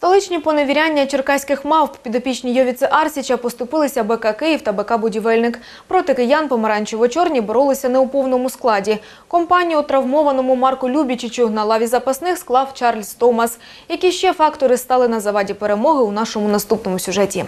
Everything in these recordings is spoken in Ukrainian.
Столичні поневіряння черкаських мавп підопічні Йовіце Арсіча поступилися БК Київ та БК Будівельник. Проти киян помаранчево-чорні боролися не у повному складі. Компанію травмованому Марку Любічичу на лаві запасних склав Чарльз Томас. Які ще фактори стали на заваді перемоги у нашому наступному сюжеті?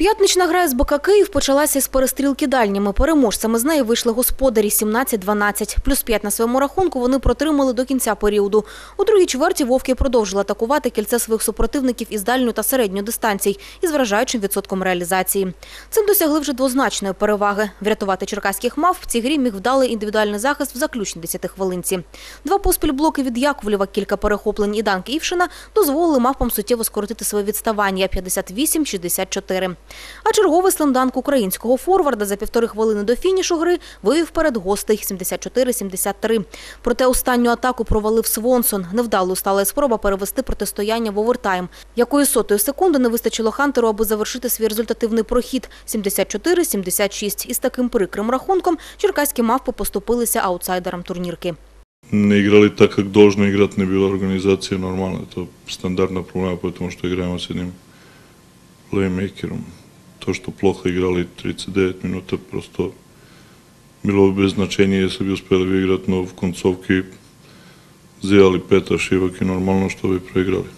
П'ятнична гра з БК Київ почалася з перестрілки дальніми. Переможцями з неї вийшли господарі 17-12. Плюс 5 на своєму рахунку вони протримали до кінця періоду. У другій чверті вовки продовжили атакувати кільце своїх супротивників із дальньої та середньої дистанцій із вражаючим відсотком реалізації. Цим досягли вже двозначної переваги. Врятувати черкаських мав в цій грі міг вдалий індивідуальний захист в заключній 10 хвилинці. Два поспіль блоки від Яковлєва, кілька перехоплень і Данки Івшина дозволили мавпам суттєво скоротити своє відставання 58-64. А черговий слемданк українського форварда за півтори хвилини до фінішу гри вивів вперед гостей 74-73. Проте останню атаку провалив Свонсон. Невдалою стала спроба перевести протистояння в овертайм. Якої сотої секунди не вистачило Хантеру, аби завершити свій результативний прохід 74-76. Із таким прикрим рахунком черкаські мавпи поступилися аутсайдерам турнірки. не играли так, как должно играть, не bila организация нормально. Это стандартная проблема, потому что играем с одним плеймейкером. то што плохо играли 39 минута, просто било без значение, се би успели да играат, но в концовки зејали пета шивак и нормално што би проиграли.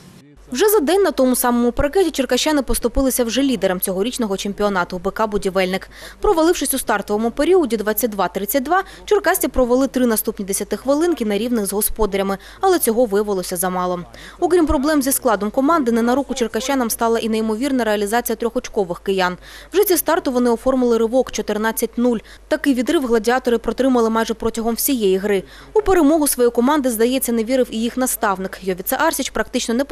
Вже за день на тому самому паркеті черкащани поступилися вже лідерам цьогорічного чемпіонату БК «Будівельник». Провалившись у стартовому періоді 22-32, черкасці провели три наступні 10 хвилинки на рівних з господарями, але цього виявилося замало. Окрім проблем зі складом команди, не на руку черкащанам стала і неймовірна реалізація трьохочкових киян. Вже зі старту вони оформили ривок 14-0. Такий відрив гладіатори протримали майже протягом всієї гри. У перемогу своєї команди, здається, не вірив і їх наставник. Йовіце Арсіч практично не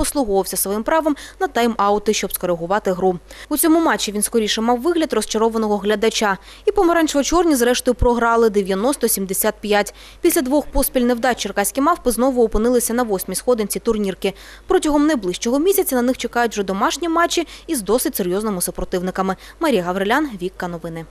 послуговувався своїм правом на тайм-аути, щоб скоригувати гру. У цьому матчі він скоріше мав вигляд розчарованого глядача. І помаранчево-чорні зрештою програли 90-75. Після двох поспіль невдач черкаські мавпи знову опинилися на восьмій сходинці турнірки. Протягом найближчого місяця на них чекають вже домашні матчі із досить серйозними супротивниками. Марія Гаврилян, Вікка Новини.